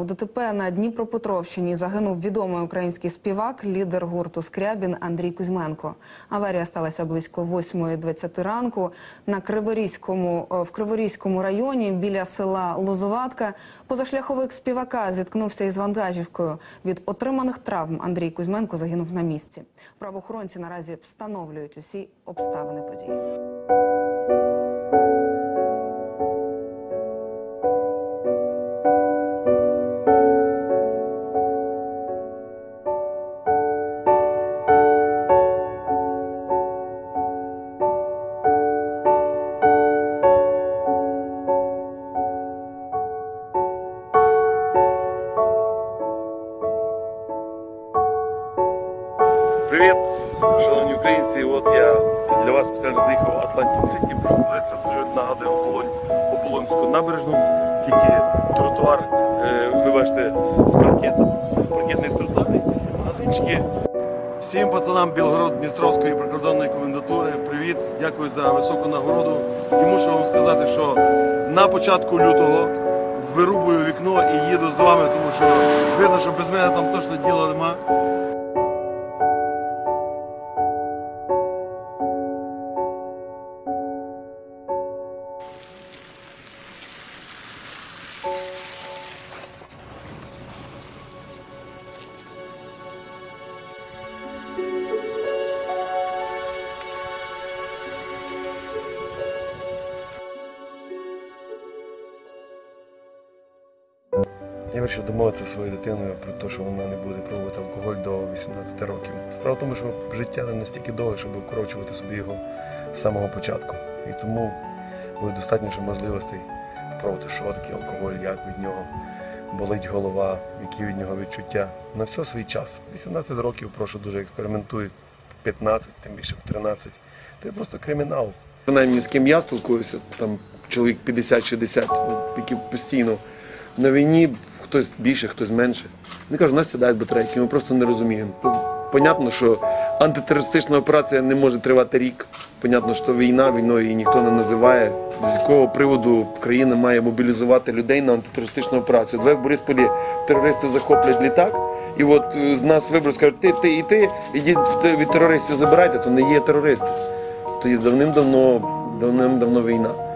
У ДТП на Дніпропетровщині загинув відомий український співак, лідер гурту Скрябін Андрій Кузьменко. Аварія сталася близько 8.20 ранку на Криворізькому е, в Криворізькому районі біля села Лозуватка. Позашляховик співака зіткнувся із вантажівкою. Від отриманих травм Андрій Кузьменко загинув на місці. Правоохоронці наразі встановлюють усі обставини події. Привіт, шановні українці. От я для вас спеціально заїхав в Атлантик Сіті. Це дуже нагадує Оболонь, Оболонську набережну. Тільки тротуар, е, ви бачите, з паркетом. Паркетний тротуар, магазинчики. Всім пацанам Білгород Дністровської прикордонної комендатури. Привіт, дякую за високу нагороду. І мушу вам сказати, що на початку лютого вирубую вікно і їду з вами, тому що видно, що без мене там точно діла нема. Я вирішив домовитися своєю дитиною про те, що вона не буде пробувати алкоголь до 18 років. Справа в тому, що життя не настільки довге, щоб укорочувати собі його з самого початку. І тому буде достатньо можливостей спробувати, що таке алкоголь, як від нього болить голова, які від нього відчуття. На все свій час. 18 років, прошу дуже експериментуй. В 15, тим більше в 13. То є просто кримінал. Принаймні, з ким я спілкуюся, там чоловік 50-60, які постійно на війні хтось більше, хтось менше. Вони кажуть, нас сідають батарейки, ми просто не розуміємо. Понятно, що антитерористична операція не може тривати рік. Понятно, що війна, війною її ніхто не називає. З якого приводу країна має мобілізувати людей на антитерористичну операцію. Давай в Борисполі терористи захоплять літак, і от е, з нас виберуть, скажуть, ти, ти і ти, ідіть від терористів забирайте, то не є терористи. То є давним-давно, давним-давно війна.